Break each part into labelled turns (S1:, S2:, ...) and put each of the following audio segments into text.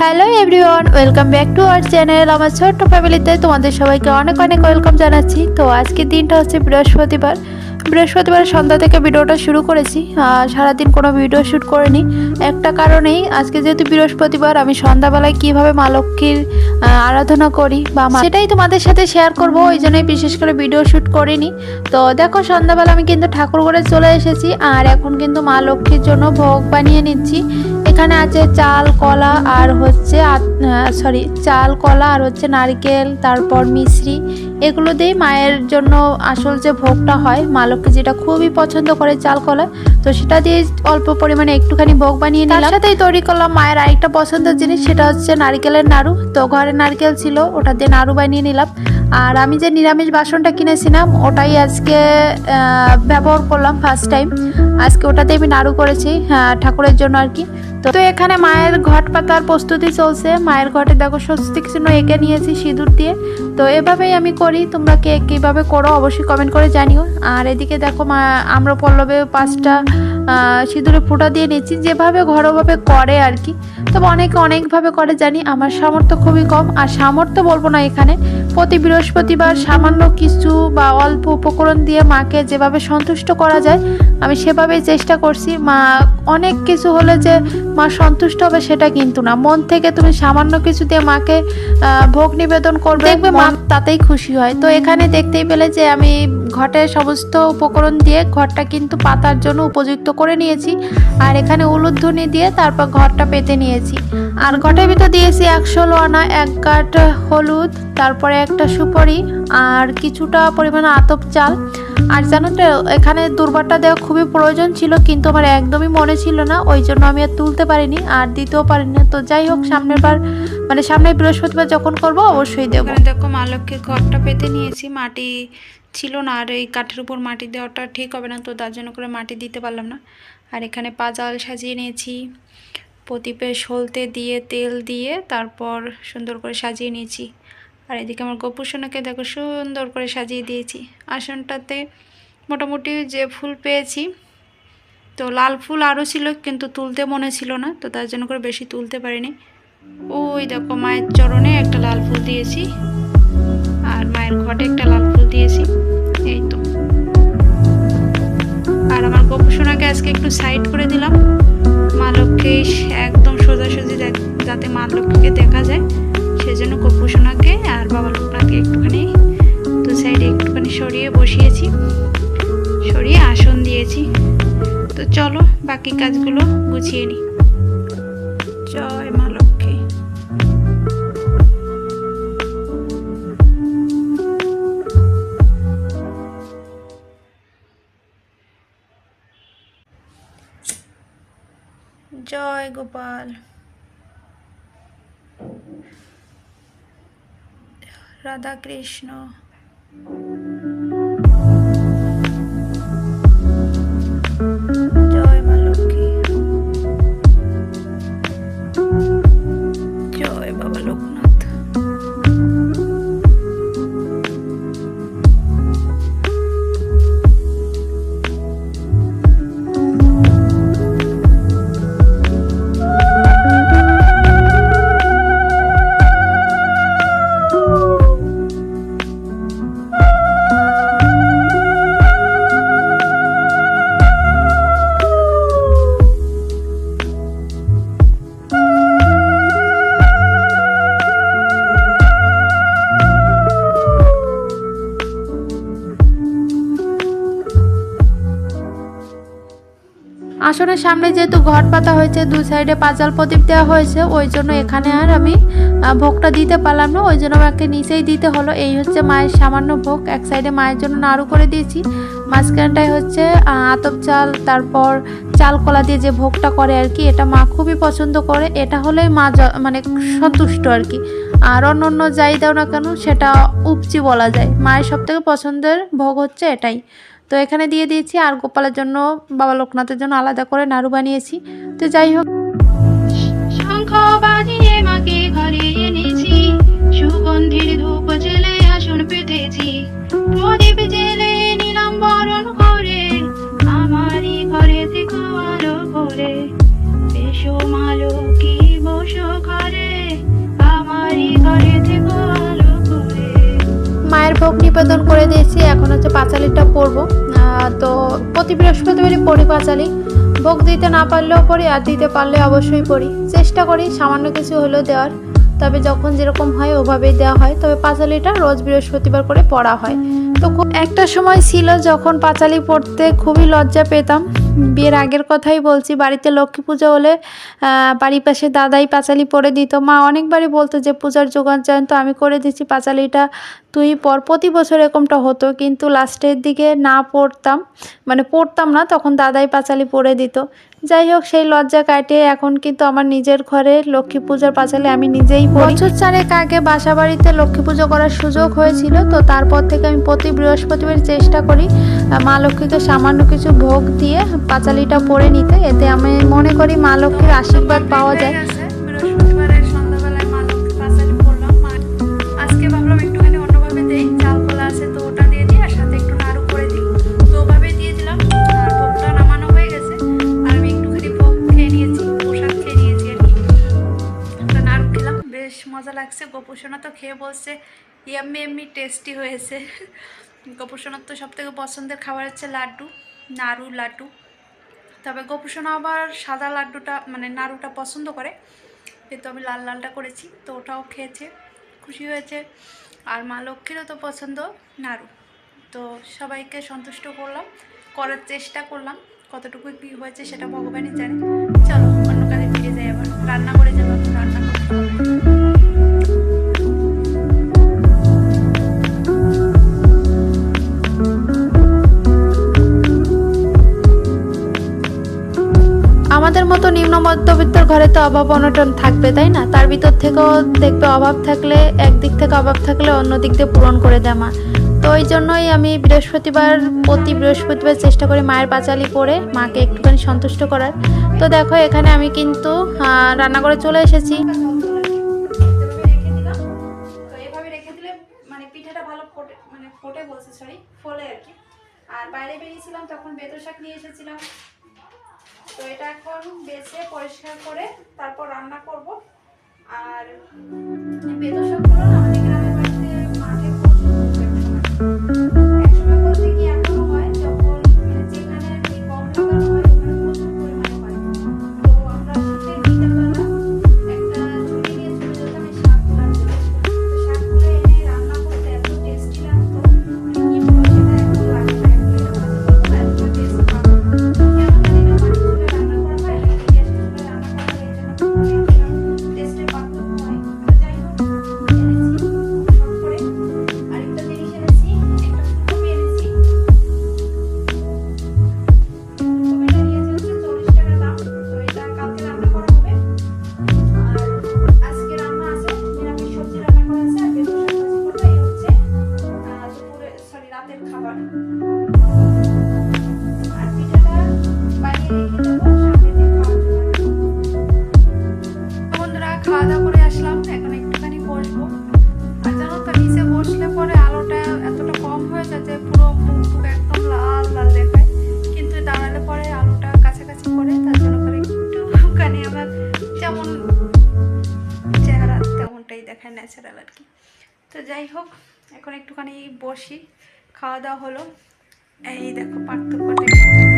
S1: Hello everyone welcome back to our channel আমার ছোট্ট ফ্যামিলিতে তোমাদের সবাইকে অনেক অনেক ওয়েলকাম জানাচ্ছি। তো আজকের দিনটা হচ্ছে বৃহস্পতিবার। বৃহস্পতিবার সন্ধ্যা থেকে ভিডিওটা শুরু করেছি। সারাদিন কোনো ভিডিও শ্যুট করিনি। একটা কারণেই আজকে যেহেতু বৃহস্পতিবার, আমি সন্ধ্যাবেলায় কীভাবে মা লক্ষ্মীর আরাধনা করি বা সেটাই তোমাদের সাথে শেয়ার করব, ওই জন্যই বিশেষ করে ভিডিও শ্যুট করিনি। তো দেখো, সন্ধ্যাবেলা আমি কিন্তু ঠাকুর ঘরে চলে এসেছি, আর এখন কিন্তু মা লক্ষ্মীর জন্য ভোগ বানিয়ে নিচ্ছি। এখানে আছে চাল কলা আর হচ্ছে সরি চাল কলা আর হচ্ছে নারকেল তারপর মিশ্রি এগুলো দিয়েই মায়ের জন্য আসল যে ভোগটা হয় মা লক্ষ্মী যেটা খুবই পছন্দ করে চাল কলা তো সেটা দিয়ে অল্প পরিমাণে একটুখানি ভোগ বানিয়ে নিলাম। সাথেই তৈরি করলাম মায়ের আরেকটা পছন্দের জিনিস সেটা হচ্ছে নারকেলের নাড়ু। তো ঘরে নারকেল ছিল ওটা দিয়ে নাড়ু বানিয়ে নিলাম। আর আমি যে নিরামিষ বাসনটা কিনেছিলাম ওটাই আজকে ব্যবহার করলাম ফার্স্ট টাইম আজকে ওটাতে আমি নাড়ু করেছি আহ, ঠাকুরের জন্য আর কি। তো এখানে মায়ের ঘট পাতার প্রস্তুতি চলছে। মায়ের ঘটে দেখো স্বস্তিক চিহ্ন এঁকে নিয়েছি সিঁদুর দিয়ে। তো এভাবেই আমি করি, তোমরা কে কীভাবে করো অবশ্যই কমেন্ট করে জানিও। আর এদিকে দেখো মা, আমরা পল্লবে পাঁচটা সিঁদুরে ফোঁটা দিয়ে নিচ্ছি, যেভাবে ঘরোভাবে করে আর কি। তবে অনেকে অনেকভাবে করে জানি, আমার সামর্থ্য খুবই কম। আর সামর্থ্য বলব না এখানে, প্রতি বৃহস্পতিবার সামান্য কিছু বা অল্প উপকরণ দিয়ে মাকে যেভাবে সন্তুষ্ট করা যায়, আমি সেভাবেই চেষ্টা করছি। মা, অনেক কিছু হলে যে মা সন্তুষ্ট হবে সেটা কিন্তু না। মন থেকে তুমি সামান্য কিছু দিয়ে মাকে ভোগ নিবেদন করবে দেখবে মা তাতেই খুশি হয়। তো এখানে দেখতেই পেলে যে আমি ঘটে সমস্ত উপকরণ দিয়ে ঘরটা কিন্তু পাতার জন্য উপযুক্ত করে নিয়েছি। আর এখানে উলুধ্বনি দিয়ে তারপর ঘরটা পেতে নিয়েছি। আর ঘটের ভিতর দিয়েছি একশো লোয়ানা, এক কাঠ হলুদ, তারপরে একটা সুপারি আর কিছুটা পরিমাণে আতপ চাল। আর জানো তো, এখানে দুর্বারটা দেওয়া খুবই প্রয়োজন ছিল, কিন্তু আমার একদমই মনে ছিল না, ওই জন্য আমি আর তুলতে পারিনি আর দিতেও পারিনি। তো যাই হোক, সামনের বার মানে সামনে বৃহস্পতিবার যখন করব, অবশ্যই দেবো।
S2: দেখো মা লক্ষ্মীর ঘরটা পেতে নিয়েছি, মাটি ছিল না, আর এই কাঠের উপর মাটি দেওয়াটা ঠিক হবে না, তো তার জন্য করে মাটি দিতে পারলাম না। আর এখানে পাজাল সাজিয়ে নিয়েছি। প্রদীপে সলতে দিয়ে, তেল দিয়ে তারপর সুন্দর করে সাজিয়ে নিয়েছি। আর এদিকে আমার গোপুসোনাকে দেখো সুন্দর করে সাজিয়ে দিয়েছি। আসনটাতে মোটামুটি যে ফুল পেয়েছি, তো লাল ফুল আরও ছিল কিন্তু তুলতে মনে ছিল না, তো তার জন্য করে বেশি তুলতে পারিনি। ওই দেখো মায়ের চরণে একটা লাল ফুল দিয়েছি, আর মায়ের ঘটে একটা লাল ফুল দিয়েছি, এই তো। আর আমার গোপুসোনাকে আজকে একটু সাইড করে দিলাম। মা লক্ষ্মী একদম সোজাসুজি যাতে মা লক্ষ্মীকে দেখা যায়, সেজন্য কপুসোনাকে আর বাবা লোকনাকে একটুখানি দু সাইডে একটুখানি সরিয়ে বসিয়েছি। সরিয়ে আসন দিয়েছি। তো চলো বাকি কাজগুলো গুছিয়ে নিই রাধা
S1: সামনে যেহেতু ঘট পাতা হয়েছে দুই সাইডে পাঁচাল প্রদীপ দেওয়া হয়েছে, ওই জন্য এখানে আর আমি ভোগটা দিতে পারলাম না, ওই জন্য আমাকে নিচেই দিতে হলো। এই হচ্ছে মায়ের সামান্য ভোগ, এক সাইডে মায়ের জন্য নাড়ু করে দিয়েছি। মাঝখানটায় হচ্ছে আতপ চাল, তারপর চাল কলা দিয়ে যে ভোগটা করে আর কি, এটা মা খুবই পছন্দ করে। এটা হলে মা মানে সন্তুষ্ট আর কি। আর অন্য অন্য যাই দাও না কেন, সেটা উপচি বলা যায়। মায়ের সব থেকে পছন্দের ভোগ হচ্ছে এটাই। তো এখানে দিয়ে দিয়েছি আর গোপালের জন্য, বাবা লোকনাথের জন্য আলাদা করে নাড়ু বানিয়েছি। তো যাই হোক।
S2: ঘরে সুগন্ধির ধূপ জেলে আসন পেতেছি।
S1: ভোগ নিবেদন করে দিয়েছি। এখন হচ্ছে পাঁচালিটা পরবো। তো প্রতি বৃহস্পতিবারই পড়ি পাঁচালি। ভোগ দিতে না পারলেও পড়ি আর দিতে পারলে অবশ্যই পড়ি চেষ্টা করি, সামান্য কিছু হলেও দেওয়ার। তবে যখন যেরকম হয়, ওভাবেই দেওয়া হয়। তবে পাঁচালিটা রোজ বৃহস্পতিবার করে পড়া হয়। তো একটা সময় ছিল যখন পাঁচালি পড়তে খুবই লজ্জা পেতাম। বিয়ের আগের কথাই বলছি, বাড়িতে লক্ষ্মী পুজো হলে বাড়ির পাশে দাদাই পাঁচালি পরে দিত। মা অনেকবারই বলতো যে, পূজার যোগান তো, আমি করে দিচ্ছি পাঁচালিটা। তুই পর প্রতি বছর এরকমটা হতো, কিন্তু লাস্টের দিকে না পড়তাম মানে পড়তাম না, তখন দাদাই পাঁচালি পড়ে দিত। যাই হোক, সেই লজ্জা কাটিয়ে এখন কিন্তু আমার নিজের ঘরে লক্ষ্মী পুজোর পাঁচালি আমি নিজেই বছর চারেক আগে বাসা বাড়িতে লক্ষ্মী পুজো করার সুযোগ হয়েছিল, তো তারপর থেকে আমি প্রতি বৃহস্পতিবার চেষ্টা করি মা লক্ষ্মীকে সামান্য কিছু ভোগ দিয়ে পাঁচালিটা পরে নিতে, এতে আমি মনে করি মা লক্ষ্মীর আশীর্বাদ পাওয়া যায়।
S2: গোপুসোনা তো খেয়ে বলছে, ইয়াম্মি এমনি টেস্টি হয়েছে। গোপুসোনার তো সব থেকে পছন্দের খাবার হচ্ছে লাড্ডু, নাড়ু, লাড্ডু। তবে গোপুসোনা আবার সাদা লাড্ডুটা মানে নাড়ুটা পছন্দ করে। কিন্তু আমি লাল লালটা করেছি, তো ওটাও খেয়েছে, খুশি হয়েছে। আর মা লক্ষ্মীরও তো পছন্দ নাড়ু। তো সবাইকে সন্তুষ্ট করলাম, করার চেষ্টা করলাম কতটুকু কী হয়েছে সেটা ভগবানই জানে। চলো।
S1: মতো নিম্ন মধ্যবিত্তর ঘরে তো অভাব অনটন থাকবে, তাই না? তার ভিতর থেকেও দেখবে অভাব থাকলে, একদিক থেকে অভাব থাকলে অন্য দিক দিয়ে পূরণ করে দেয় মা। তো ওই জন্যই আমি বৃহস্পতিবার, প্রতি বৃহস্পতিবার চেষ্টা করি মায়ের পাঁচালি পরে মাকে একটুখানি সন্তুষ্ট করার। তো দেখো, এখানে আমি কিন্তু রান্না করে চলে এসেছি।
S2: মানে মানে আর আর বাইরে বেরিয়েছিলাম, তখন বেতো শাক নিয়ে এসেছিলাম। তো এটা এখন বেছে পরিষ্কার করে তারপর রান্না করব। বসি খাওয়া দাওয়া হলো। এই দেখো পার্থক্যটা।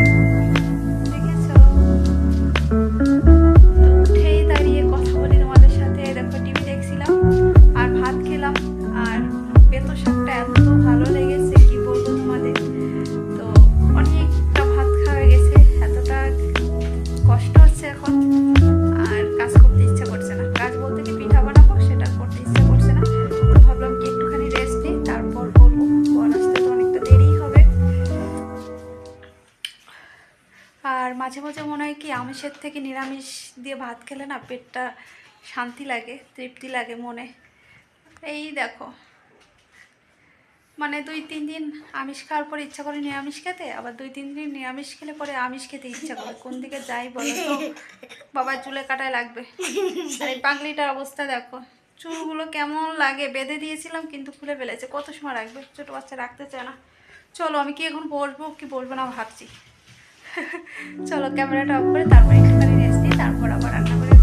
S2: মাঝে মাঝে মনে হয় কি আমিষের থেকে নিরামিষ দিয়ে ভাত খেলে না পেটটা শান্তি লাগে, তৃপ্তি লাগে মনে। এই দেখো। মানে দুই তিন দিন আমিষ খাওয়ার পরে ইচ্ছা করে নিরামিষ খেতে, আবার দুই তিন দিন নিরামিষ খেলে পরে আমিষ খেতে ইচ্ছা করে। কোন দিকে যাই বলো তো? বাবার চুলে কাটায় লাগবে। আর এই পাগলিটার অবস্থা দেখো। চুলগুলো কেমন লাগে? বেঁধে দিয়েছিলাম কিন্তু খুলে ফেলেছে। কত সময় রাখবে? ছোটো বাচ্চা রাখতে চায় না। চলো আমি কি এখন বসবো কি বসবো না ভাবছি। চলো ক্যামেরাটা অফ করে তারপর একটুখানি রেস্ট দিই তারপর আবার রান্না করে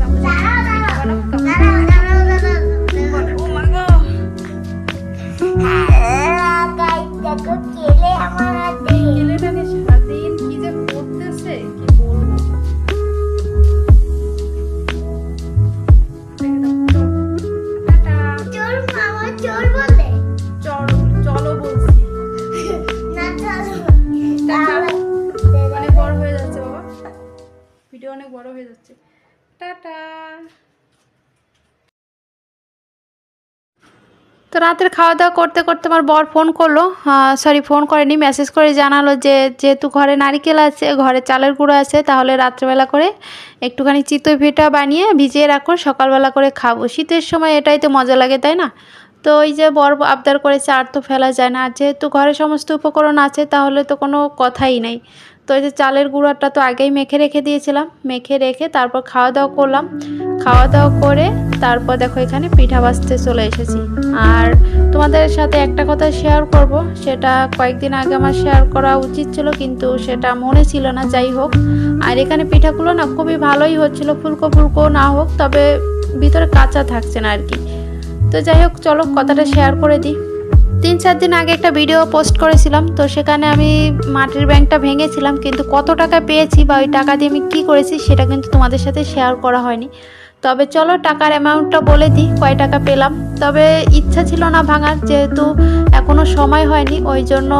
S1: তো রাতের খাওয়া দাওয়া করতে করতে আমার বর ফোন করল। সরি ফোন করেনি মেসেজ করে জানালো যে, যেহেতু ঘরে নারিকেল আছে, ঘরে চালের গুঁড়ো আছে, তাহলে রাত্রেবেলা করে একটুখানি চিতই ভিটা বানিয়ে ভিজিয়ে রাখুন সকালবেলা করে খাব। শীতের সময় এটাই তো মজা লাগে, তাই না? তো ওই যে বর আবদার করেছে, আর তো ফেলা যায় না। যেহেতু ঘরে সমস্ত উপকরণ আছে, তাহলে তো কোনো কথাই নাই। তো এই যে চালের গুঁড়োটা তো আগেই মেখে রেখে দিয়েছিলাম। মেখে রেখে তারপর খাওয়া দাওয়া করলাম। খাওয়া দাওয়া করে তারপর দেখো এখানে পিঠা বাজতে চলে এসেছি। আর তোমাদের সাথে একটা কথা শেয়ার করব, সেটা কয়েকদিন আগে আমার শেয়ার করা উচিত ছিল, কিন্তু সেটা মনে ছিল না, যাই হোক। আর এখানে পিঠাগুলো না খুবই ভালোই হচ্ছিল, ফুলকো ফুলকো না হোক, তবে ভিতরে কাঁচা থাকছে না আর কি। তো যাই হোক, চলো কথাটা শেয়ার করে দিই। তিন চার দিন আগে একটা ভিডিও পোস্ট করেছিলাম, তো সেখানে আমি মাটির ব্যাংকটা ভেঙেছিলাম, কিন্তু কত টাকা পেয়েছি বা ওই টাকা দিয়ে আমি কী করেছি সেটা কিন্তু তোমাদের সাথে শেয়ার করা হয়নি। তবে চলো টাকার অ্যামাউন্টটা বলে দিই, কয় টাকা পেলাম। তবে ইচ্ছা ছিল না ভাঙার, যেহেতু এখনও সময় হয়নি, ওই জন্য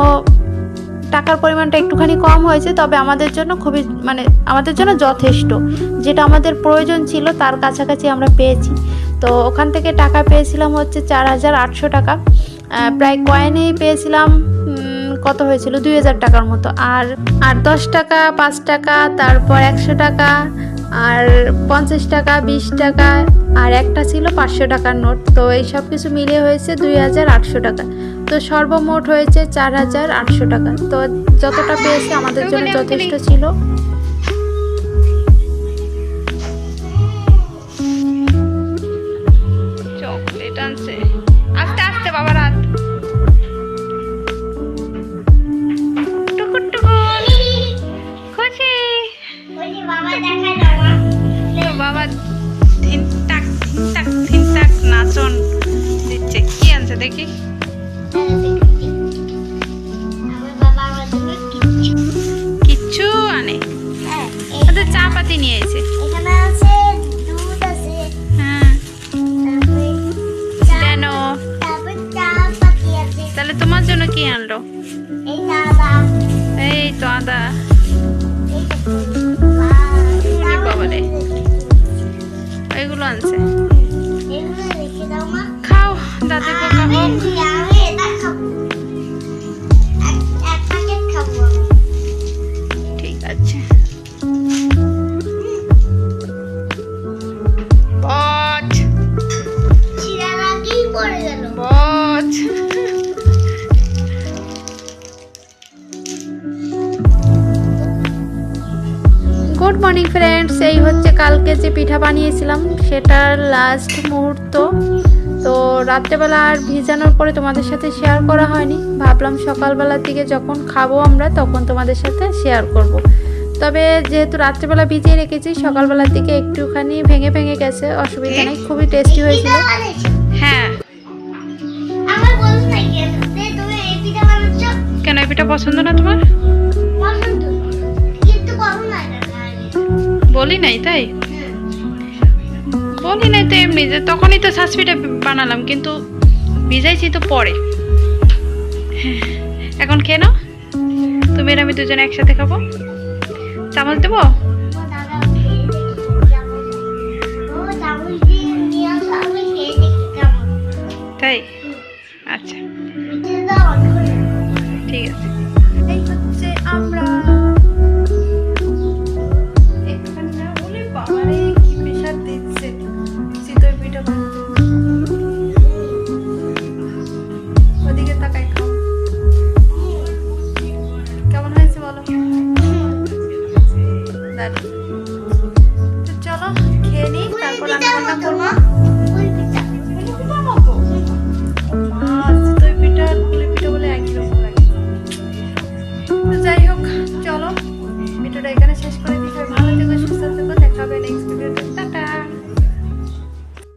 S1: টাকার পরিমাণটা একটুখানি কম হয়েছে, তবে আমাদের জন্য খুবই মানে আমাদের জন্য যথেষ্ট। যেটা আমাদের প্রয়োজন ছিল, তার কাছাকাছি আমরা পেয়েছি। তো ওখান থেকে টাকা পেয়েছিলাম হচ্ছে চার হাজার আটশো টাকা। প্রায় কয়েনেই পেয়েছিলাম কত হয়েছিল? দুই হাজার টাকার মতো। আর আর দশ টাকা, পাঁচ টাকা, তারপর একশো টাকা, আর পঞ্চাশ টাকা, বিশ টাকা, আর একটা ছিল পাঁচশো টাকার নোট। তো এই সব কিছু মিলিয়ে হয়েছে দুই হাজার আটশো টাকা। তো সর্বমোট হয়েছে চার হাজার আটশো টাকা। তো যতটা পেয়েছে আমাদের জন্য যথেষ্ট ছিল।
S2: পাতি নিয়ে এসে
S3: এখানে আছে দুধ আছে।
S2: হ্যাঁ। কেন? তাহলে তোমার জন্য কি আনলো?
S3: এই
S2: তো আদা। বাবারে। এগুলো আনছে। খাও দাদি পোকা হোক।
S1: কালকে যে পিঠা বানিয়েছিলাম সেটার লাস্ট মুহূর্ত। তো রাত্রেবেলা আর ভিজানোর পরে তোমাদের সাথে শেয়ার করা হয়নি। ভাবলাম সকালবেলার দিকে যখন খাব আমরা তখন তোমাদের সাথে শেয়ার করব। তবে যেহেতু রাত্রেবেলা ভিজিয়ে রেখেছি সকালবেলার দিকে একটুখানি ভেঙে ভেঙে গেছে অসুবিধা নেই খুবই টেস্টি হয়েছিল।
S2: হ্যাঁ।
S3: কেন এই পিঠা
S2: পছন্দ না তোমার? বলি নাই তাই? বলি নাই তো এমনি যে তখনই তো পিঠা বানালাম, কিন্তু ভিজাইছি তো পরে। এখন নাও। তুমি আর আমি দুজনে একসাথে খাব। চামচ দেবো? তাই? আচ্ছা। ঠিক আছে।